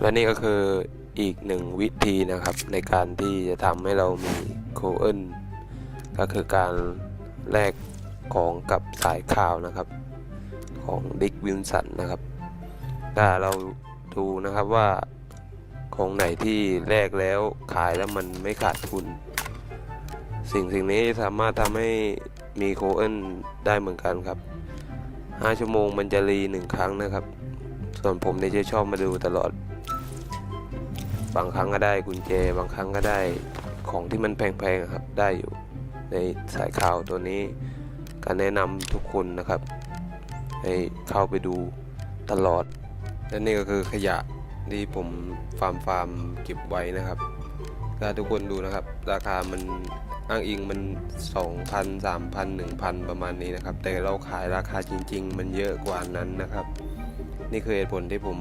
และนี่ก็คืออีกหนึ่งวิธีนะครับ ในการที่จะทำให้เรามีโคเอิลก็คือการแลกของกับสายข่าวนะครับ ของดิกวินสันนะครับถ้าเราดูนะครับว่าของไหนที่แลกแล้วขายแล้วมันไม่ขาดทุน สิ่งสิ่งนี้สามารถทำให้มีโคเอิลได้เหมือนกันครับ 5 ชั่วโมงมันจะรีหนึ่งครั้งนะครับ ส่วนผมเนี่ยจะชอบมาดูตลอด บางครั้งก็ได้กุญแจ บางครั้งก็ได้ของที่มันแพงๆครับ ได้อยู่ในสายข่าวตัวนี้การแนะนำทุกคนนะครับ ให้เข้าไปดูตลอด และนี่ก็คือขยะที่ผมฟาร์มฟาร์มเก็บไว้นะครับถ้าทุกคนดูนะครับ ราคามันอ้างอิงมัน 2,000 3,000 1,000 ประมาณนี้นะครับ แต่เราขายราคาจริง ๆ มันเยอะกว่านั้นนะครับ นี่คือเหตุผลที่ผม